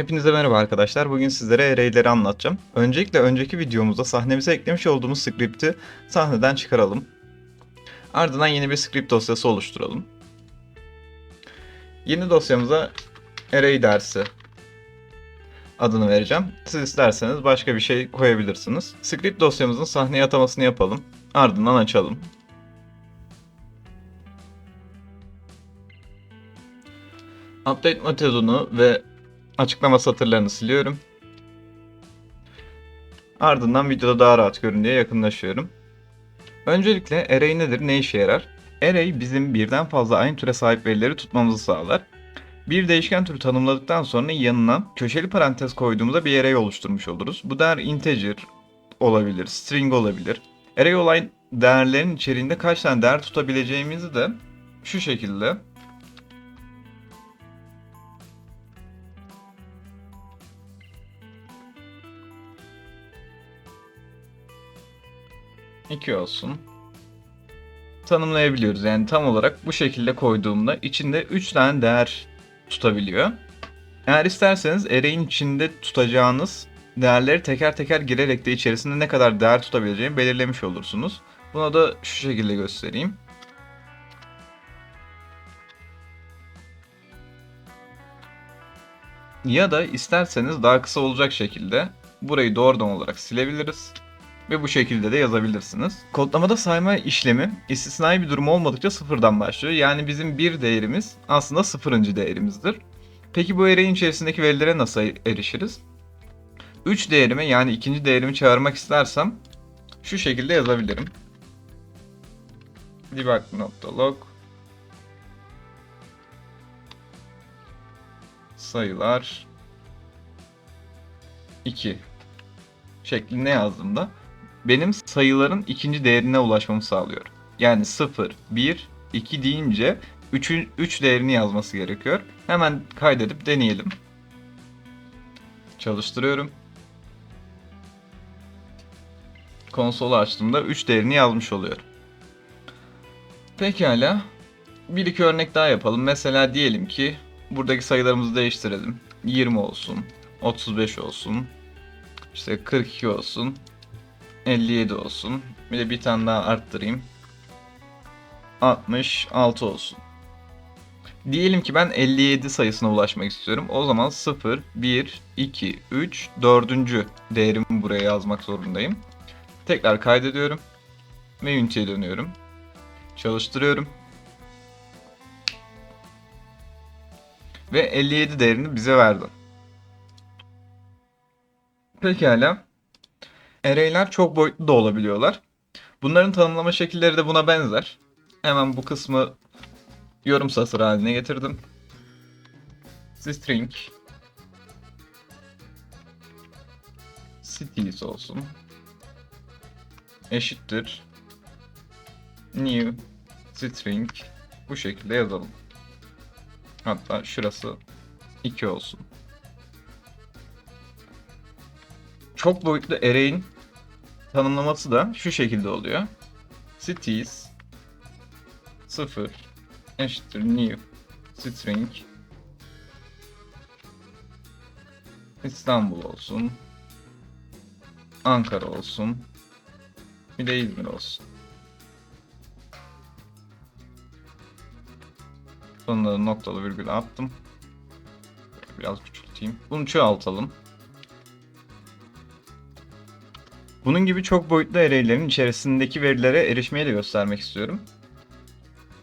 Hepinize merhaba arkadaşlar. Bugün sizlere array'leri anlatacağım. Öncelikle önceki videomuzda sahnemize eklemiş olduğumuz script'i sahneden çıkaralım. Ardından yeni bir script dosyası oluşturalım. Yeni dosyamıza array dersi adını vereceğim. Siz isterseniz başka bir şey koyabilirsiniz. Script dosyamızın sahneye atamasını yapalım. Ardından açalım. Update metodunu ve açıklama satırlarını siliyorum. Ardından videoda daha rahat görün diye yakınlaşıyorum. Öncelikle array nedir, ne işe yarar? Array bizim birden fazla aynı türe sahip verileri tutmamızı sağlar. Bir değişken türü tanımladıktan sonra yanına köşeli parantez koyduğumuzda bir array oluşturmuş oluruz. Bu değer integer olabilir, string olabilir. Array olan değerlerin içeriğinde kaç tane değer tutabileceğimizi de şu şekilde 2 olsun. Tanımlayabiliyoruz. Yani tam olarak bu şekilde koyduğumda içinde 3 tane değer tutabiliyor. Eğer isterseniz array'in içinde tutacağınız değerleri teker teker girerek de içerisinde ne kadar değer tutabileceğini belirlemiş olursunuz. Buna da şu şekilde göstereyim. Ya da isterseniz daha kısa olacak şekilde burayı doğrudan olarak silebiliriz ve bu şekilde de yazabilirsiniz. Kodlamada sayma işlemi istisnai bir durum olmadıkça sıfırdan başlıyor. Yani bizim bir değerimiz aslında sıfırıncı değerimizdir. Peki bu array'in içerisindeki verilere nasıl erişiriz? 3 değerimi yani ikinci değerimi çağırmak istersem şu şekilde yazabilirim. debug.log sayılar 2 şeklinde yazdığımda benim sayıların ikinci değerine ulaşmamı sağlıyor. Yani 0, 1, 2 deyince 3'ün 3 değerini yazması gerekiyor. Hemen kaydedip deneyelim. Çalıştırıyorum. Konsolu açtığımda 3 değerini yazmış oluyor. Pekala. Bir iki örnek daha yapalım. Mesela diyelim ki buradaki sayılarımızı değiştirelim. 20 olsun, 35 olsun, işte 42 olsun, 57 olsun. Bir de bir tane daha arttırayım. 66 olsun. Diyelim ki ben 57 sayısına ulaşmak istiyorum. O zaman 0, 1, 2, 3, 4. değerimi buraya yazmak zorundayım. Tekrar kaydediyorum. Ve Unity'ye dönüyorum. Çalıştırıyorum. Ve 57 değerini bize verdi. Pekala. Array'ler çok boyutlu da olabiliyorlar. Bunların tanımlama şekilleri de buna benzer. Hemen bu kısmı yorum satır haline getirdim. String cities olsun. Eşittir. New string bu şekilde yazalım. Hatta şurası 2 olsun. Çok boyutlu array'in tanımlaması da şu şekilde oluyor. Cities 0 eşittir new string İstanbul olsun. Ankara olsun. Bir de İzmir olsun. Sonunda noktalı virgül attım. Biraz küçülteyim. Bunu çoğaltalım. Bunun gibi çok boyutlu array'lerin içerisindeki verilere erişmeyi de göstermek istiyorum.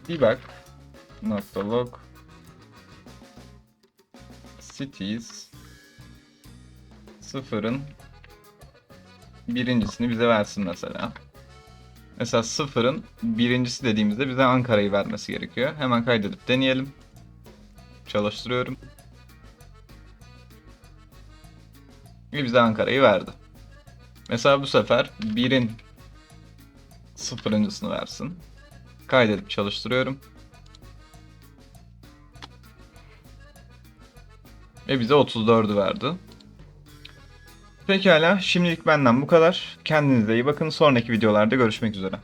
Debug nokta log cities sıfırın birincisini bize versin mesela. Mesela sıfırın birincisi dediğimizde bize Ankara'yı vermesi gerekiyor. Hemen kaydedip deneyelim. Çalıştırıyorum. Ve bize Ankara'yı verdi. Mesela bu sefer 1'in sıfırıncısını versin. Kaydedip çalıştırıyorum. Ve bize 34'ü verdi. Pekala şimdilik benden bu kadar. Kendinize iyi bakın. Sonraki videolarda görüşmek üzere.